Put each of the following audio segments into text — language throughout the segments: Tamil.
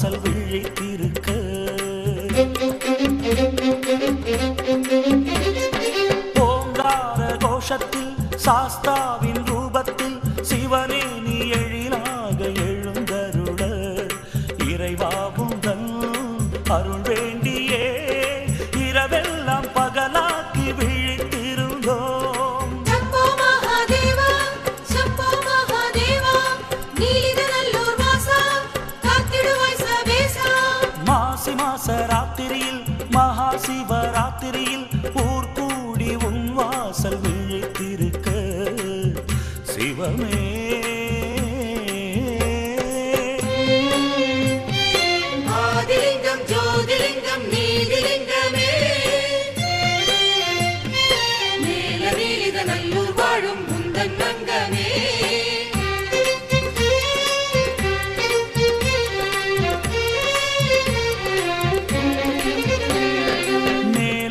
வாசல் விழித்திரு ஆதிலிங்கம் ஜோதிலிங்கம் நீதிலிங்கமே நீல நீலித நல்லூர் வாழும் முந்தன் நங்கமே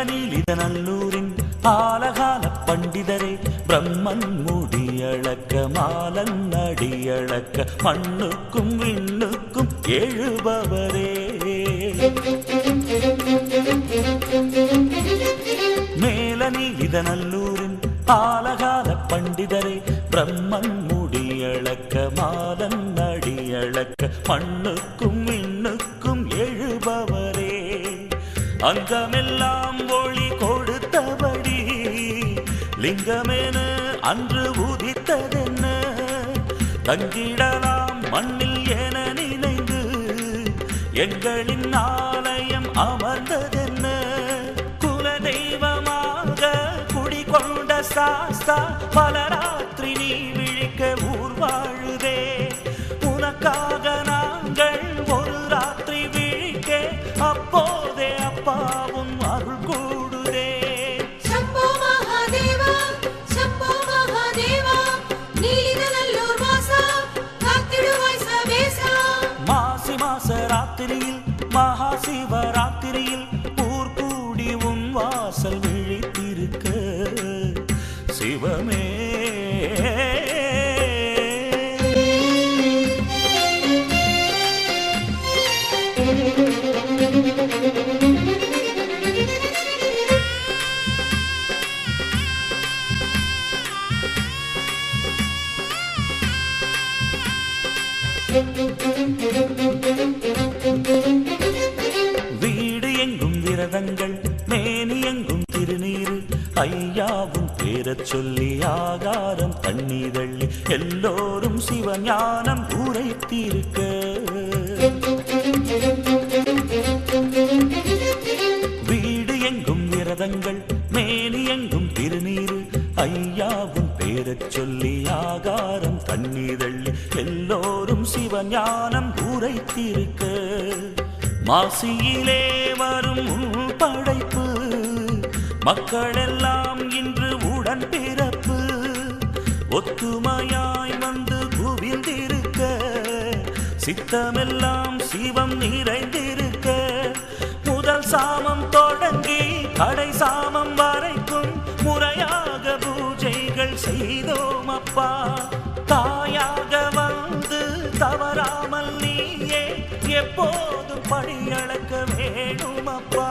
நீலித நல்லூரின் ஆலகால பண்டிதரே பிரம்மன் முடியளக்க மாலன் அடியளக்க மண்ணுக்கும் விண்ணுக்கும் எழுபவரே. இதனல்லூரின் ஆலகால பண்டிதரே பிரம்மன் முடியளக்க மாதன் அடியளக்க மண்ணுக்கும் விண்ணுக்கும் எழுபவரே. அங்கமெல்லாம் ஒளி கொடுத்தபடி லிங்கமென அன்று உதித்ததென்ன? தங்கிடலாம் மண்ணில் என நினைந்து எங்களின் ஆலயம் அமர்ந்தது. சாஸ்தா பல ராத்திரி நீ விழிக்க ஊர் வாழுதே உனக்காக நாங்கள் ஒரு ராத்திரி விழிக்க அப்போதே அப்பாவும் அருள் கூடுதே. மாசி மாச ராத்திரியில் மகா சிவராத்திரியில் ஊர் கூடி உன் வாசல் ஐயாவும் பேரச் சொல்லி ஆகாரம் தண்ணீரள்ளி எல்லோரும் சிவஞானம் உரைத்திருக்க. மாசியிலே வரும் படைப்பு மக்களெல்லாம் இன்று உடன் பிறப்பு. ஒத்துமையாய் வந்து குவிந்திருக்க சித்தமெல்லாம் சிவம் நிறைந்திருக்க. முதல் சாமம் தொடங்கி கடை சாமம் வரை செய்தோம் அப்பா தாயாக வந்து தவறாமல் நீயே எப்போதும் படியளக்க வேணும் அப்பா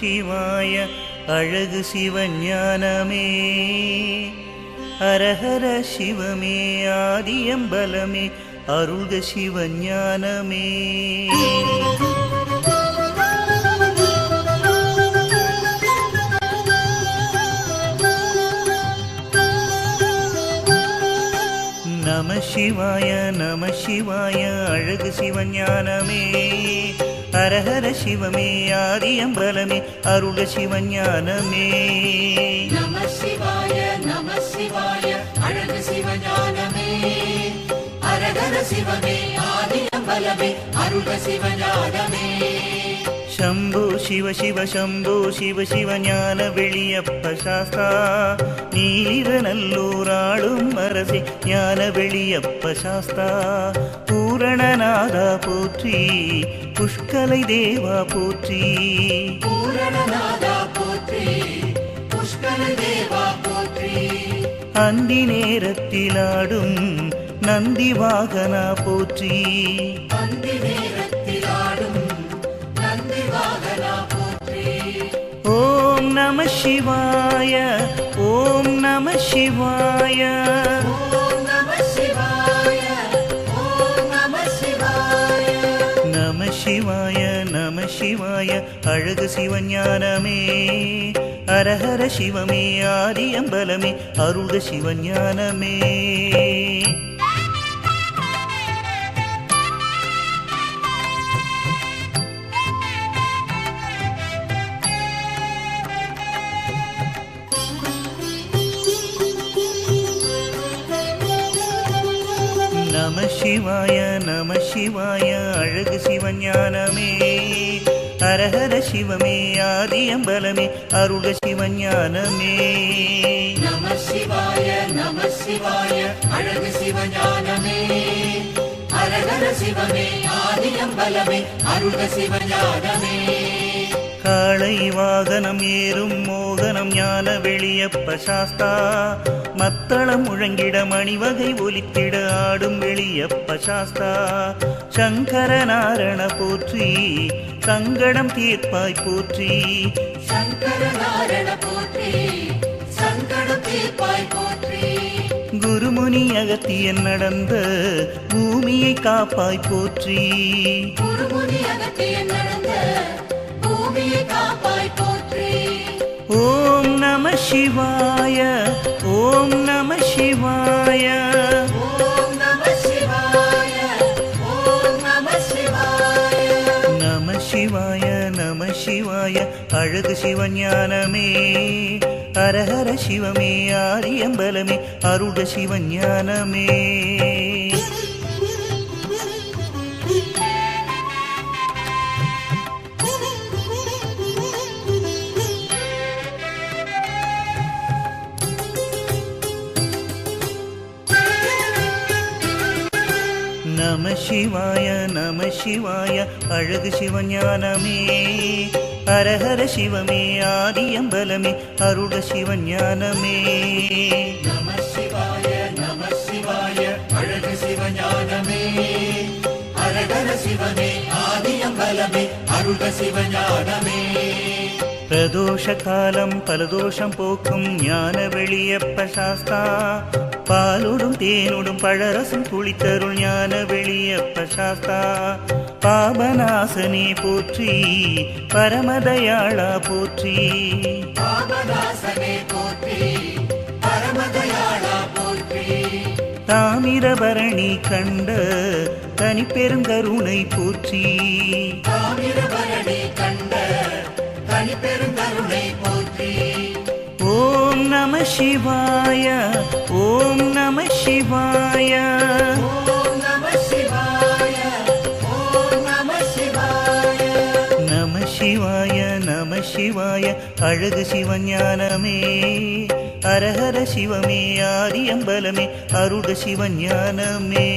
சிவாய அழகு சிவஞானமே. ஹரஹர சிவமே ஆதியம்பலமே அருள்க சிவஞானமே. நம சிவாய நம சிவாய அழகு சிவஞானமே. ஹரஹர சிவமே ஆதியம்பலமே அருள சிவஞானமே. நம சிவாய நம சிவாய அழகு சிவஞானமே. ஹரஹர சிவமே ஆதியம்பலமே அருள சிவஞானமே. ശംഭു ശിവ ശിവ ശംഭു ശിവ ശിവ ജ്ഞാന വെളിയപ്പ ശാസ്ത നീരനല്ലൂരാളും മറസി ജ്ഞാന വെളിയപ്പ ശാസ്ത പൂരണനാഥ പോറ്റി പുഷ്കലൈ ദേവ പോറ്റി പൂരണനാഥ പോറ്റി പുഷ്കലൈ ദേവ പോറ്റി അന്തി നേരത്തിലാടും നന്ദി വാഹന പോറ്റി சிவாய ஓம் நம சிவாய நம சிவாய நம சிவாய அழகு சிவஞானமே। அரஹர சிவமே ஆரியம்பலமே அருள்க சிவஞானமே। நம சிவாய நம சிவாய அழகு சிவஞானமே ஹரஹர சிவமே ஆதியம்பலமே அருள்க சிவஞானமே நம சிவாய நம சிவாய அழகு சிவஞானமே அரகர சிவமே ஆதியம்பலமே அருக சிவஞானமே காளை வாகனம் ஏறும் மோகனம் ஞான வெளியப்ப சாஸ்தா. மத்தளம் முழங்கிட மணிவகை ஒலித்திட ஆடும் வெளியப்ப சாஸ்தா. சங்கர நாரண போற்றி சங்கடம் தீர்ப்பாய் போற்றி. சங்கர நாரண போற்றி சங்கட தீர்ப்பாய் போற்றி. குருமுனி அகத்தியன் நடந்த பூமியை காப்பாய் போற்றி. குருமுனி அகத்திய நடந்த பூமியை காப்பாய் போற்றி ஓம் நம சிவாய ஓம் நம சிவாய. ஓம் நம சிவாய ஓம் நம சிவாய. நம சிவாய நம சிவாய அழகு சிவஞானமே. ஹரஹர சிவமே ஆரியம்பலமே அருட சிவஞானமே. சிவாய நம சிவாய. அழகு சிவஞானமே. ஹரஹர சிவமே ஆதியம்பலமே அருட சிவஞானமே. நம சிவாய நம சிவாய அழகு சிவஞானமே. அரகர சிவமே ஆதியம்பலமே அருட சிவஞானமே. பிரதோஷ காலம் பலதோஷம் போக்கும் ஞான வெளியப்ப சாஸ்தா பாலுடும் தேனுடும் பழரசம் குளித்தருள் ஞான வெளியப்ப சாஸ்தா பாபநாசனே போற்றி பரமதயாளா போற்றி. தாமிரபரணி கண்ட தனி பெருங்கருணை போற்றி. தாமிரபரணி கண்ட பெருங்கருணை போற்றி. ஓம் நம சிவாய ஓம் நம சிவாய. சிவாய ஓம் நம சிவாய அழகு சிவஞானமே. அரஹர சிவமே ஆரியம்பலமே அருட சிவஞானமே.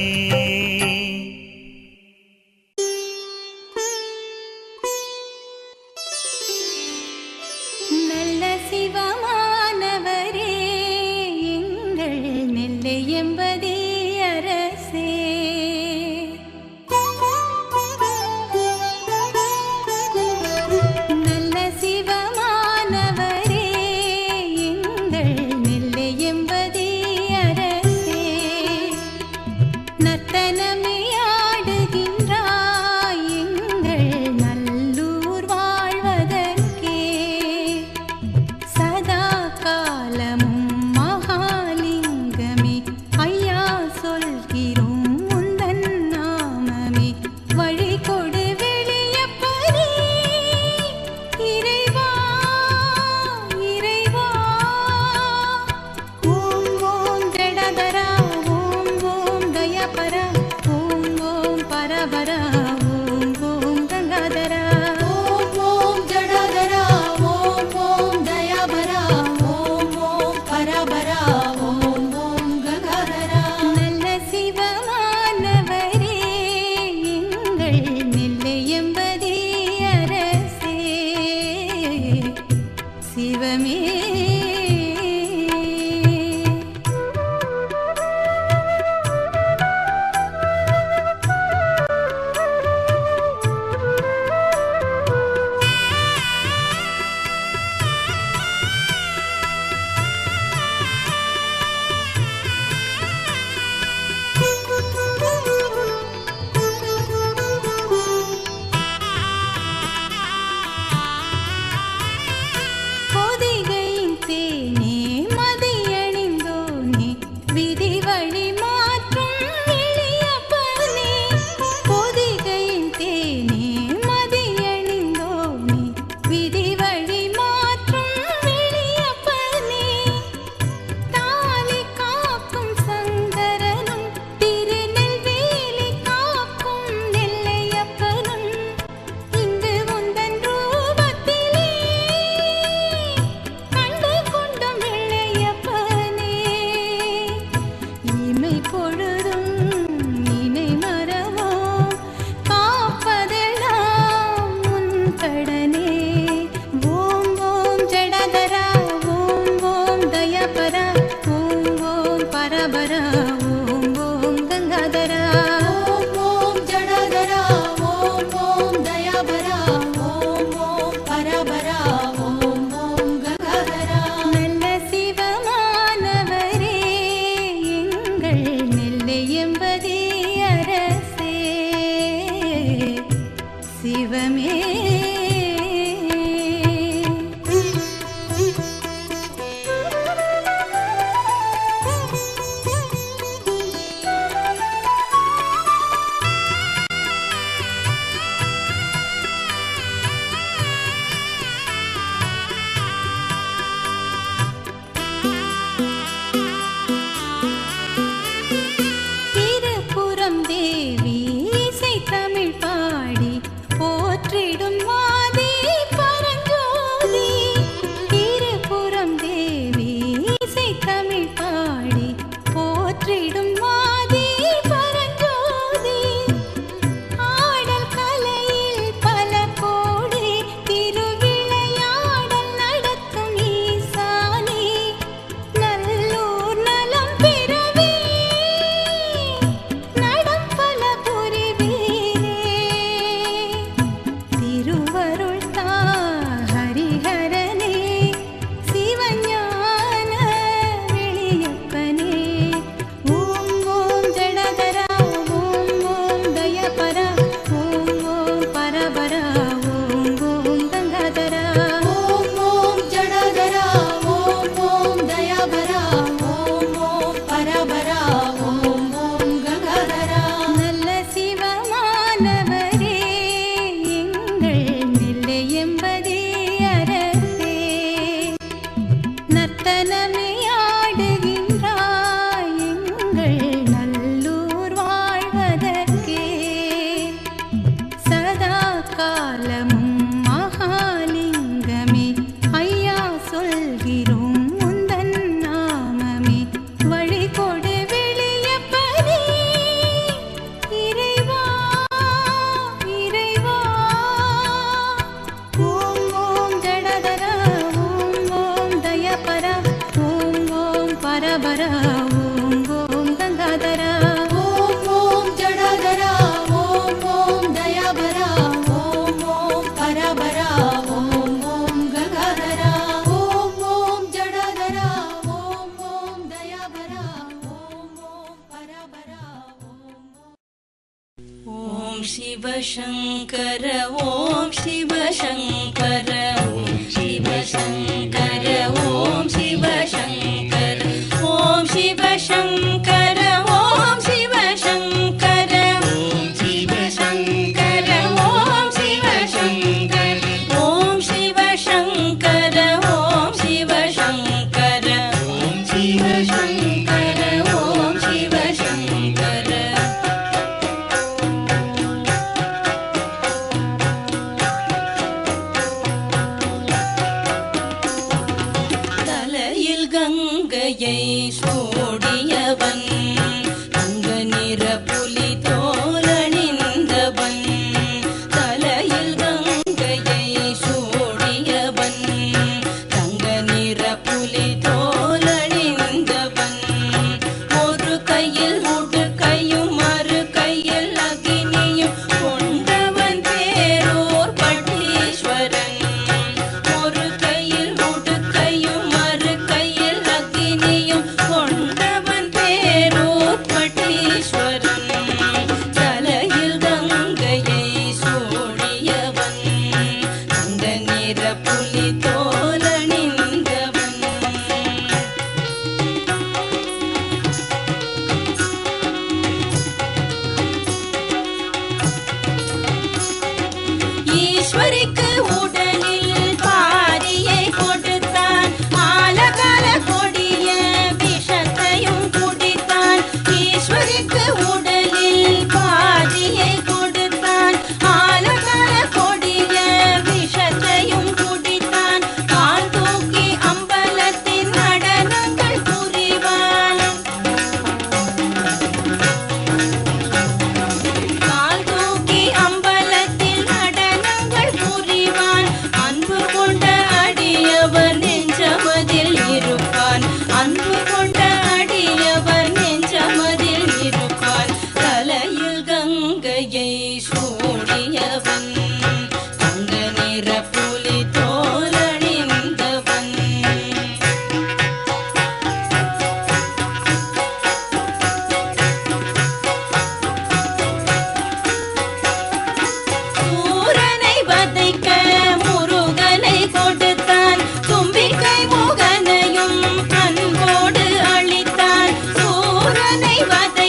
Llévate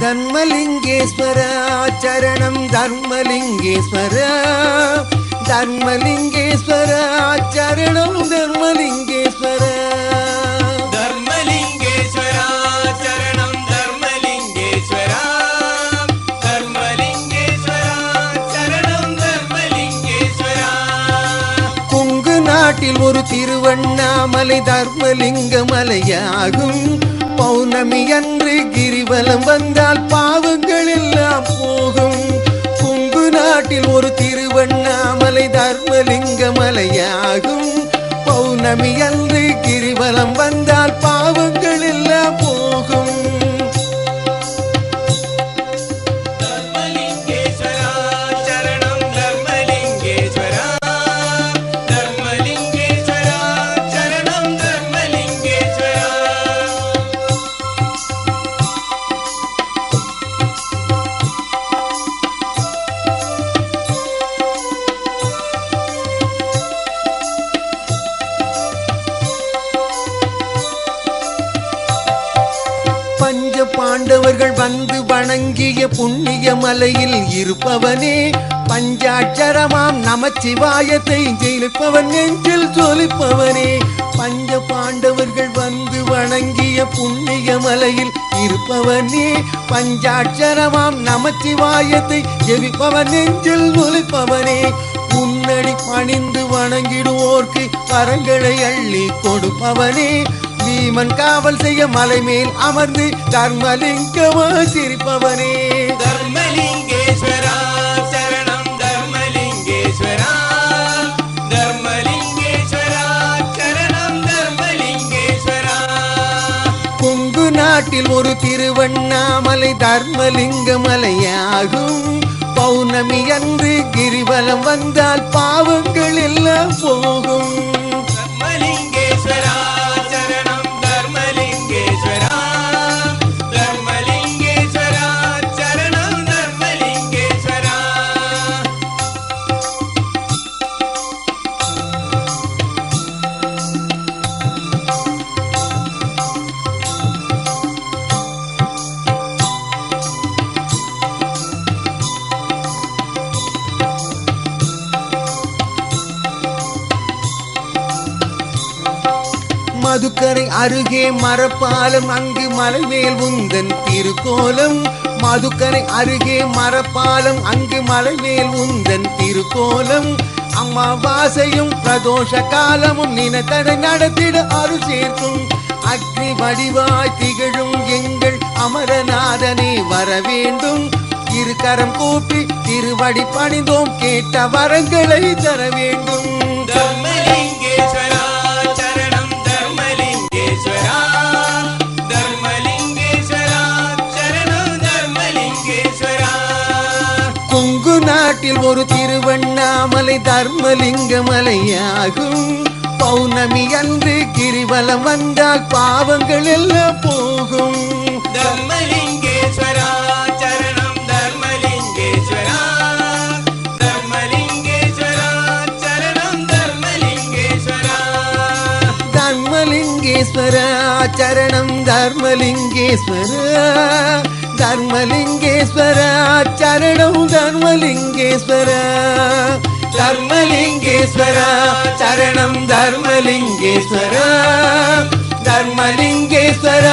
தர்மலிங்கேஸ்வர ஆச்சரணம் தர்மலிங்கேஸ்வர. தர்மலிங்கேஸ்வர ஆச்சரணம் தர்மலிங்க திருவண்ணாமலை தர்மலிங்க மலையாகும். பௌர்ணமி அன்று கிரிவலம் வந்தால் பாவங்கள் எல்லாம் போகும். கொங்கு நாட்டில் ஒரு திருவண்ணாமலை தர்மலிங்க மலையாகும். பௌர்ணமி அன்று கிரிவலம் வந்தால் பாவங்கள் எல்லாம் போகும். பஞ்ச பாண்டவர்கள் வந்து வணங்கிய புண்ணிய மலையில் இருப்பவனே. பஞ்சாட்சரமாம் நமச்சிவாயத்தை ஜெயிப்பவன் நெஞ்சில் சொலிப்பவனே பஞ்ச பாண்டவர்கள் வந்து வணங்கிய புண்ணிய மலையில் இருப்பவனே. பஞ்சாட்சரமாம் நமச்சிவாயத்தை ஜெபிப்பவன் நெஞ்சில் ஒலிப்பவனே முன்னடி பணிந்து வணங்கிடுவோர்க்கு கரங்களை அள்ளி கொடுப்பவனே. பீமன் காவல் செய்ய மலை மேல் அமர்ந்து தர்மலிங்கமா சிரிப்பவனே. தர்மலிங்கேஸ்வரா சரணம் தர்மலிங்கேஸ்வரா. தர்மலிங்கேஸ்வரா சரணம் தர்மலிங்கேஸ்வரா. கொங்கு நாட்டில் ஒரு திருவண்ணாமலை தர்மலிங்க மலையாகும் பௌர்ணமி அன்று கிரிவலம் வந்தால் பாவங்கள் எல்லாம் போகும். தர்மலிங்கேஸ்வரா அருகே மரப்பாலம் அங்கு மலைவேல் உந்தன் திருக்கோலம். மதுக்கரை அருகே மரப்பாலம் அங்கு மலைவேல் உந்தன் திருக்கோலம். அம்மாவாசையும் பிரதோஷ காலமும் நினைத்ததை நடத்திட அருள் சேர்க்கும். அக்னி வடிவாய் திகழும் எங்கள் அமரநாதனே வர வேண்டும். இருக்கரம் கூப்பி திருவடி பணிந்தோம் கேட்ட வரங்களை தர வேண்டும். நாட்டில் ஒரு திருவண்ணாமலை தர்மலிங்க மலையாகும். பௌர்ணமி அன்று கிரிவலம் வந்தால் பாவங்கள் எல்லாம் போகும். தர்மலிங்கேஸ்வரா சரணம் தர்மலிங்கேஸ்வரா. தர்மலிங்கேஸ்வரா சரணம் தர்மலிங்கேஸ்வரா. தர்மலிங்கேஸ்வர சரணம் தர்மலிங்கேஸ்வர. தர்மலிங்கேஸ்வர சரணம் தர்மலிங்கேஸ்வர தர்மலிங்கேஸ்வர சரணம் தர்மலிங்கேஸ்வர தர்மலிங்கேஸ்வர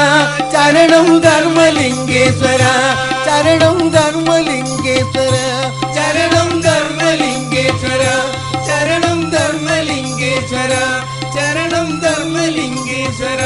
சரணம் தர்மலிங்கேஸ்வர சரணம் தர்மலிங்கேஸ்வர சரணம் தர்மலிங்கேஸ்வர சரணம் தர்மலிங்கேஸ்வர சரணம் தர்மலிங்கேஸ்வர